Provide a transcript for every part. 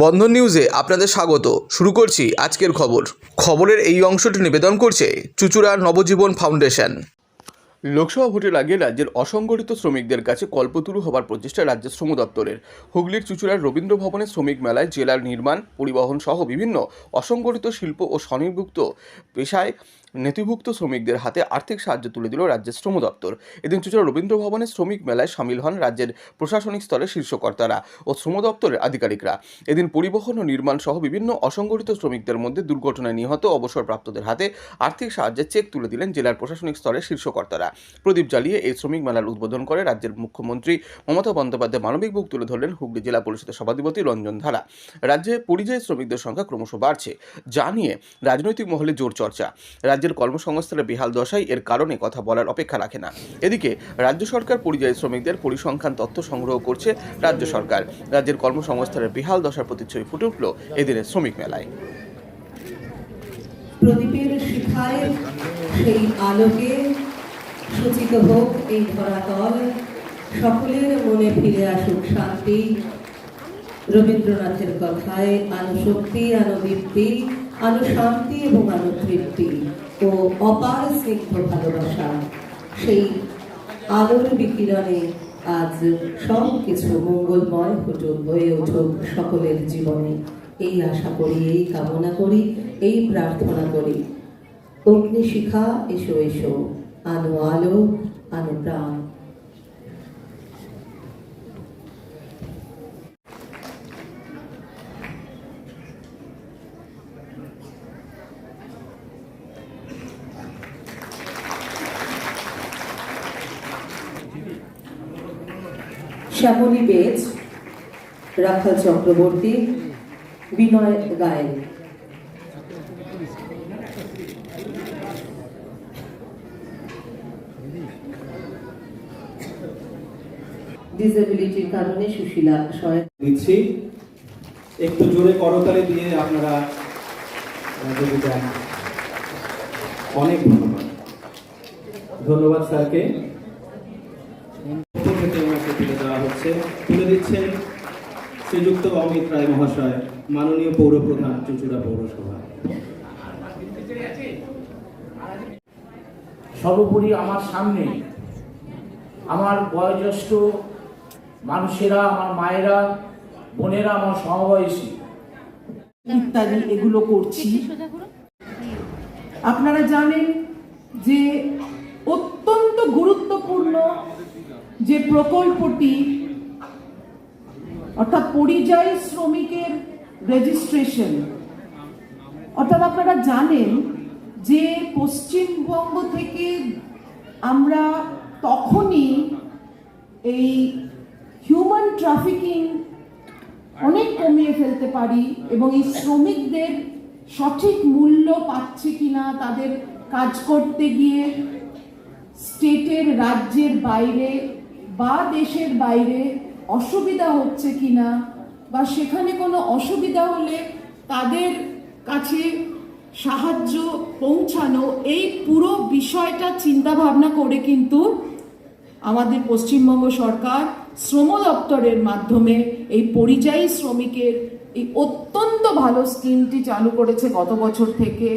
বন্ধন নিউজে আপনাদের স্বাগত। শুরু করছি আজকের খবর। খবরের এই অংশটি নিবেদন করছে চুচুড়ার নবজীবন ফাউন্ডেশন। লোকসভা ভোটের আগে রাজ্যের অসংগঠিত শ্রমিকদের কাছে কল্পতরু হবার প্রচেষ্টা রাজ্য শ্রম দপ্তরের। হুগলির চুচুড়ার রবীন্দ্র ভবনের শ্রমিক মেলায় জেলার নির্মাণ, পরিবহন সহ বিভিন্ন অসংগঠিত শিল্প ও স্বনির্ভুক্ত পেশায় নেতিভুক্ত শ্রমিকদের হাতে আর্থিক সাহায্য তুলে দিল রাজ্যের শ্রম দপ্তর। এদিন চুচুড়া রবীন্দ্র ভবনের শ্রমিক মেলায় সামিল হন রাজ্যের প্রশাসনিক স্তরের শীর্ষকর্তারা ও শ্রম দপ্তরের আধিকারিকরা। এদিন পরিবহন ও নির্মাণ সহ বিভিন্ন অসংগঠিত শ্রমিকদের মধ্যে দুর্ঘটনায় নিহত অবসরপ্রাপ্তদের হাতে আর্থিক সাহায্যের চেক তুলে দিলেন জেলার প্রশাসনিক স্তরের শীর্ষকর্তারা প্রদীপ জ্বালিয়ে এই শ্রমিক মেলার উদ্বোধন করে রাজ্যের মুখ্যমন্ত্রী মমতা বন্দ্যোপাধ্যায় মানবিক বুক তুলে ধরলেন হুগলি জেলা পরিষদের সভাধিপতি রঞ্জন ধারা। রাজ্যে পরিযায়ী শ্রমিকদের সংখ্যা ক্রমশ বাড়ছে। যা নিয়ে রাজনৈতিক মহলে জোর চর্চা। রাজ্যের কর্মসংস্থানের বেহাল দশাই এর কারণে কথা বলার অপেক্ষা রাখে না। এদিকে, রাজ্য সরকার পরিযায়ী শ্রমিকদের পরিসংখ্যান তথ্য সংগ্রহ করছে রাজ্য সরকার। রাজ্যের কর্মসংস্থানের বেহাল দশার প্রতিচ্ছবি ফুটে উঠল এদিনের শ্রমিক মেলায়। প্রদীপের শিখায় সেই আলোকে সূচিত হোক এই ধরাতল। সকলের মনে ফিরে আসুক শান্তি। রবীন্দ্রনাথের কথায় আনো শক্তি আনো দীপ্তি আনো শান্তি এবং আনো তৃপ্তি। ও অপার স্নিগ্ধ ভালোবাসা, সেই আলোর বিকিরণে আজ সব কিছু মঙ্গলময় ফুটুক হয়ে উঠুক সকলের জীবনে। এই আশা করি, এই কামনা করি, এই প্রার্থনা করি। অগ্নিশিখা, এসো এসো। আনো আলো আনো প্রাণ। শ্যামলী বেজ, রাখাল চক্রবর্তী, বিনয় গায়েন। ডিসেবিলিটির কারণে সুশীলা সহায়তা দিচ্ছি। একটু জোরে করতালি দিয়ে আপনারা অনেক ধন্যবাদ। ধন্যবাদ স্যারকে। তুলে দেওয়া হচ্ছে। তুলে দিচ্ছেন শ্রীযুক্ত অমিত রায় মহাশয় মাননীয় পৌরপ্রধান চুঁচুড়া পৌরসভা। সর্বোপরি আমার সামনে আমার বয়োজ্যেষ্ঠ মানুষেরা আমার মায়েরা বোনেরা আমার সমবয়সী। ইত্যাদি এগুলো করছি। আপনারা জানেন যে অত্যন্ত গুরুত্বপূর্ণ যে প্রকল্পটি, অর্থাৎ পরিযায়ী শ্রমিকের রেজিস্ট্রেশন অর্থাৎ আপনারা জানেন যে পশ্চিমবঙ্গ থেকে আমরা তখনই এই হিউম্যান ট্রাফিকিং অনেক কমিয়ে ফেলতে পারি এবং এই শ্রমিকদের সঠিক মূল্য পাচ্ছে কিনা, তাদের কাজ করতে গিয়ে স্টেটের রাজ্যের বাইরে বা দেশের বাইরে অসুবিধা হচ্ছে কিনা, বা সেখানে কোনো অসুবিধা হলে তাদের কাছে সাহায্য পৌঁছানো, এই পুরো বিষয়টা চিন্তা ভাবনা করে কিন্তু আমাদের পশ্চিমবঙ্গ সরকার শ্রম দপ্তরের মাধ্যমে এই পরিযায়ী শ্রমিকের এই অত্যন্ত ভালো স্কিমটি চালু করেছে গত বছর থেকে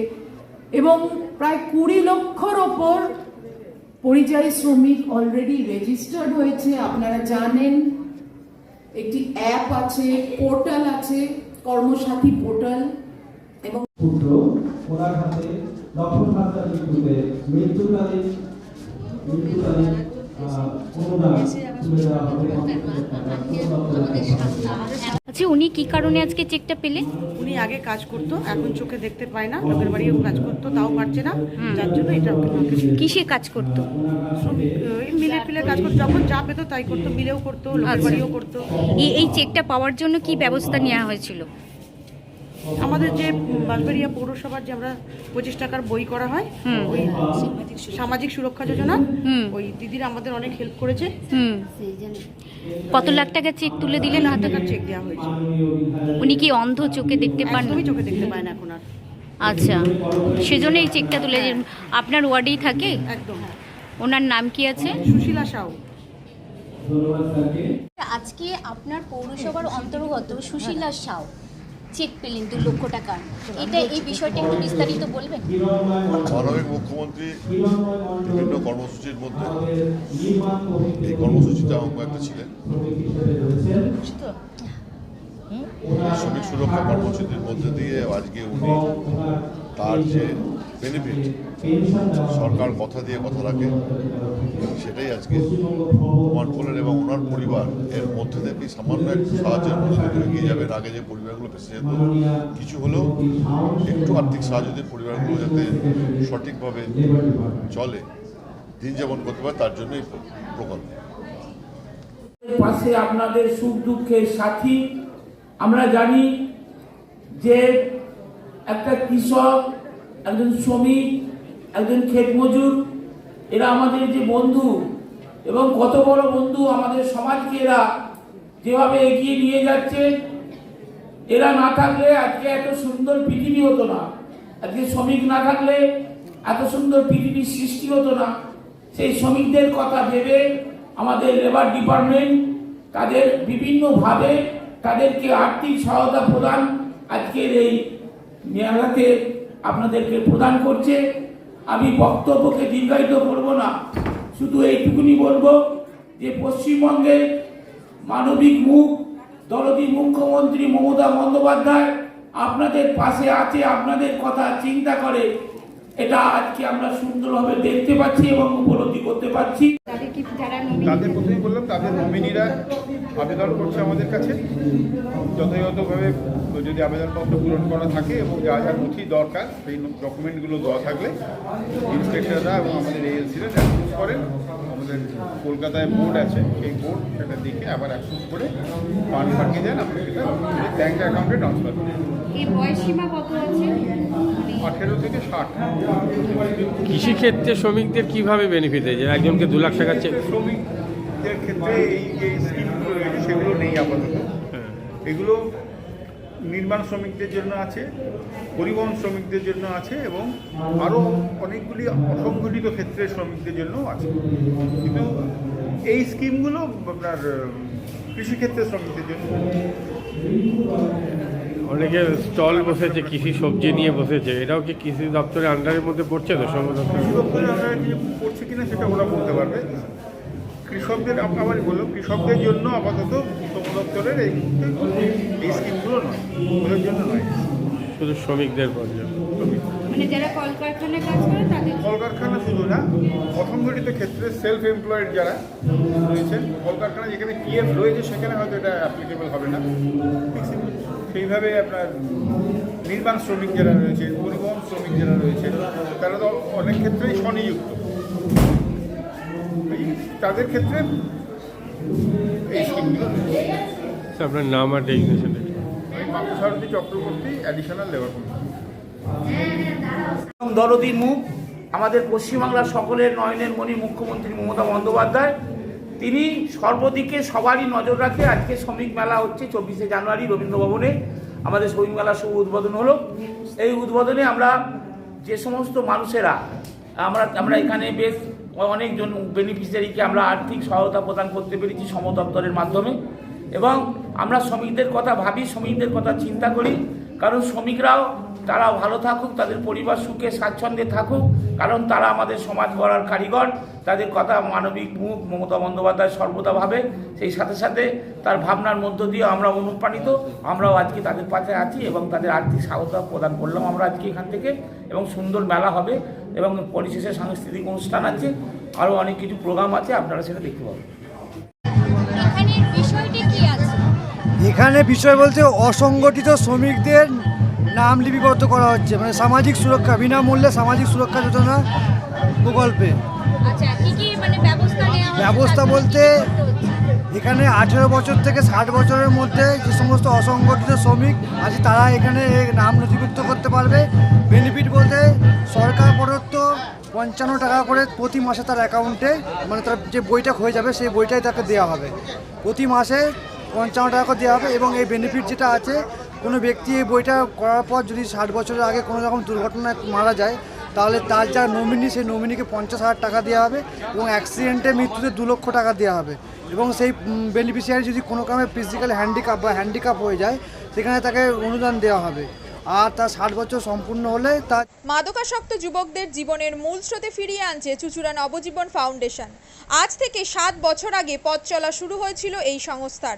এবং প্রায় কুড়ি লক্ষর ওপর পরিযায়ী শ্রমিক অলরেডি রেজিস্টার্ড হয়েছে, আপনারা জানেন। একটি অ্যাপ আছে পোর্টাল আছে, কর্মসাথী পোর্টাল এবং আচ্ছা উনি কি কারণে আজকে চেকটা পেলেন? উনি আগে কাজ করতো এখন চোখে দেখতে পায় না লোকের বাড়িও কাজ করতো তাও পারছে না। যার জন্য এটা ওকে কিসে কাজ করতো? শ্রমিক মিলে ফিলে কাজ করতো যখন যা পেতো তাই করতো মিলেও করতো লোকের আচ্ছা। বাড়িও করতো। এই এই চেকটা পাওয়ার জন্য কি ব্যবস্থা নেওয়া হয়েছিল? আমাদের যে বাঁশবাড়িয়া পৌরসভার যে আমরা পঁচিশ টাকার বই করা হয় ওই সামাজিক সুরক্ষা যোজনা হুম। ওই দিদিরা আমাদের অনেক হেল্প করেছে। হুম। কত লাখ টাকা চেক তুলে দিলেন? লাখ টাকার চেক দেওয়া হয়েছে। উনি কি অন্ধ চোখে দেখতে পান? একদমই চোখে দেখতে পায় না এখন আর। আচ্ছা। সেজন্য এই চেকটা তুলে আপনার ওয়ার্ডেই থাকে? একদম। ওনার নাম কি আছে? সুশীলা সাউ। আজকে আপনার পৌরসভার অন্তর্গত সুশীলা সাউ। চেক পেলেন দু লক্ষ টাকার এটা এই বিষয়টা একটু বিস্তারিত বলবেন? মানবিক মুখ্যমন্ত্রী বিভিন্ন কর্মসূচির মধ্যে এই কর্মসূচিতে অঙ্গ একটা ছিলেন শ্রমিক সুরক্ষা কর্মসূচির মধ্যে দিয়ে আজকে উনি তার যে বেনিফিট সরকার কথা দিয়ে কথা রাখে। সেটাই আজকে। প্রমাণ করলেন এবং ওনার পরিবার এর মধ্যে থেকেই সামান্য একটু সাহায্যের মধ্যে দিয়ে এগিয়ে যাবেন? আগে যে পরিবারগুলো ফেসে যেত কিছু হলেও একটু আর্থিক সাহায্য দিয়ে পরিবারগুলো যাতে সঠিকভাবে চলে দিন যেমন করতে পারে তার জন্যই প্রকল্প। পাশে আপনাদের সুখ দুঃখের সাথী আমরা জানি যে একটা কৃষক একজন শ্রমিক, একজন ক্ষেত মজুর, এরা আমাদের যে বন্ধু এবং কত বড় বন্ধু আমাদের সমাজকে এরা যেভাবে এগিয়ে নিয়ে যাচ্ছে, এরা না থাকলে আজকে এত সুন্দর পৃথিবী হতো না। আজকে শ্রমিক না থাকলে এত সুন্দর পৃথিবীর সৃষ্টি হতো না। সেই শ্রমিকদের কথা ভেবে আমাদের লেবার ডিপার্টমেন্ট তাদের বিভিন্নভাবে তাদেরকে আর্থিক সহায়তা প্রদান আজকের এই মেলাতে আপনাদেরকে প্রদান করছে। আমি বক্তব্যকে দীর্ঘায়িত করব না। শুধু এইটুকুনি বলব যে পশ্চিমবঙ্গে মানবিক মুখ দলদি মুখ্যমন্ত্রী মমতা বন্দ্যোপাধ্যায় আপনাদের পাশে আছে, আপনাদের কথা চিন্তা করে এটা আজকে আমরা সুন্দরভাবে দেখতে পাচ্ছি এবং উপলব্ধি করতে পারছি। তাদের প্রথমেই বললাম তাদের নমিনিরা আবেদন করছে আমাদের কাছে। যথাযথভাবে যদি আবেদনপত্র পূরণ করা থাকে এবং যা যা নথি দরকার সেই ডকুমেন্টগুলো দেওয়া থাকলে ইন্সপেক্টররা এবং আমাদের এজেন্সিরা করেন। কলকাতায় বোর্ড আছে সেই বোর্ড সেটা দেখে আবার অ্যাপ্রুভ করে ফান্ড পাঠিয়ে দেন আমরা সেটা ব্যাঙ্ক অ্যাকাউন্টে ট্রান্সফার আঠেরো থেকে ষাট। কৃষিক্ষেত্রে শ্রমিকদের কীভাবে বেনিফিট হয়েছে একজনকে দু লাখ টাকা শ্রমিকদের ক্ষেত্রে এই যে স্কিমগুলো রয়েছে সেগুলো নেই আপাতত। এগুলো নির্মাণ শ্রমিকদের জন্য আছে পরিবহন শ্রমিকদের জন্য আছে এবং আরও অনেকগুলি অসংগঠিত ক্ষেত্রে শ্রমিকদের জন্যও আছে। কিন্তু এই স্কিমগুলো আপনার কৃষিক্ষেত্রে শ্রমিকদের জন্য। অনেকে স্টল বসেছে কৃষি সবজি নিয়ে বসেছে এটাও কি কৃষি দপ্তরের আন্ডারের মধ্যে পড়ছে তো দপ্তর কৃষি দপ্তরে আমরা কিছু করছি কিনা সেটা ওরা বলতে পারবে। কৃষকদের আবার বললাম কৃষকদের জন্য আপাতত শ্রম দপ্তরের এই মুহূর্তে এই স্কিমগুলো নয় ওদের জন্য নয়। শুধু শ্রমিকদের পর্যায়ে মানে যারা কলকারখানায় কাজ করে তাদের কলকারখানা শুধু না অসংগঠিত ক্ষেত্রে সেলফ এমপ্লয়েড যারা রয়েছেন কলকারখানা যেখানে পিএফ রয়েছে সেখানে হয়তো এটা অ্যাপ্লিকেবল হবে না। সেইভাবে আপনার নির্মাণ শ্রমিক যারা রয়েছে পরিবহন শ্রমিক যারা রয়েছে তারা তো অনেক ক্ষেত্রেই স্বনিযুক্ত। তাদের ক্ষেত্রে আপনার নাম আর ডেজিগনেশন আমি চক্রবর্তী অ্যাডিশনাল লেবার কমিশন মুখ আমাদের পশ্চিমবাংলার সকলের নয়নের মণি মুখ্যমন্ত্রী মমতা বন্দ্যোপাধ্যায়। তিনি সর্বদিকে সবারই নজর রাখে। আজকে শ্রমিক মেলা হচ্ছে চব্বিশে জানুয়ারি রবীন্দ্র ভবনে আমাদের শ্রমিক মেলার শুভ উদ্বোধন হলো। এই উদ্বোধনে আমরা যে সমস্ত মানুষেরা আমরা আমরা এখানে বেশ অনেকজন বেনিফিশিয়ারিকে আমরা আর্থিক সহায়তা প্রদান করতে পেরেছি সম দপ্তরের মাধ্যমে এবং আমরা শ্রমিকদের কথা ভাবি, শ্রমিকদের কথা চিন্তা করি, কারণ শ্রমিকরাও তারা ভালো থাকুক তাদের পরিবার সুখে স্বাচ্ছন্দ্যে থাকুক কারণ তারা আমাদের সমাজ গড়ার কারিগর। তাদের কথা মানবিক মুখ মমতা বন্দ্যোপাধ্যায় সর্বদা ভাবে। সেই সাথে সাথে তার ভাবনার মধ্য দিয়ে আমরা অনুপ্রাণিত। আমরাও আজকে তাদের পাশে আছি এবং তাদের আর্থিক সহায়তা প্রদান করলাম আমরা আজকে এখান থেকে। এবং সুন্দর মেলা হবে এবং পরিশেষে সাংস্কৃতিক অনুষ্ঠান আছে। আরও অনেক কিছু প্রোগ্রাম আছে আপনারা সেটা দেখতে পাবেন। এখানে বিষয়টি কি আছে? এখানে বিষয় বলতে অসংগঠিত শ্রমিকদের নাম লিপিবদ্ধ করা হচ্ছে মানে সামাজিক সুরক্ষা বিনামূল্যে সামাজিক সুরক্ষা যোজনা প্রকল্পে। আচ্ছা মানে ব্যবস্থা বলতে? এখানে আঠেরো বছর থেকে ষাট বছরের মধ্যে যে সমস্ত অসংগঠিত শ্রমিক আছে তারা এখানে নাম নথিভুক্ত করতে পারবে। বেনিফিট বলতে সরকার প্রদত্ত পঞ্চান্ন টাকা করে প্রতি মাসে তার অ্যাকাউন্টে মানে তার যে বইটা হয়ে যাবে সেই বইটাই তাকে দেওয়া হবে। প্রতি মাসে পঞ্চান্ন টাকা করে দেওয়া হবে এবং এই বেনিফিট যেটা আছে কোনো ব্যক্তি এই বইটা করার পর যদি ষাট বছরের আগে কোনো রকম দুর্ঘটনায় মারা যায়, তাহলে তার যা নমিনি সেই নমিনিকে পঞ্চাশ হাজার টাকা দেওয়া হবে এবং অ্যাক্সিডেন্টে মৃত্যুতে দু লক্ষ টাকা দেওয়া হবে। এবং সেই বেনিফিশিয়ারি যদি কোনো কারণে ফিজিক্যাল হ্যান্ডিক্যাপ বা হ্যান্ডিক্যাপ হয়ে যায়, সেখানে তাকে অনুদান দেওয়া হবে। আর তার ষাট বছর সম্পূর্ণ হলে তার মাদকাসক্ত যুবকদের জীবনের মূল স্রোতে ফিরিয়ে আনছে চুচুড়া নবজীবন ফাউন্ডেশন। আজ থেকে সাত বছর আগে পথ চলা শুরু হয়েছিল এই সংস্থার।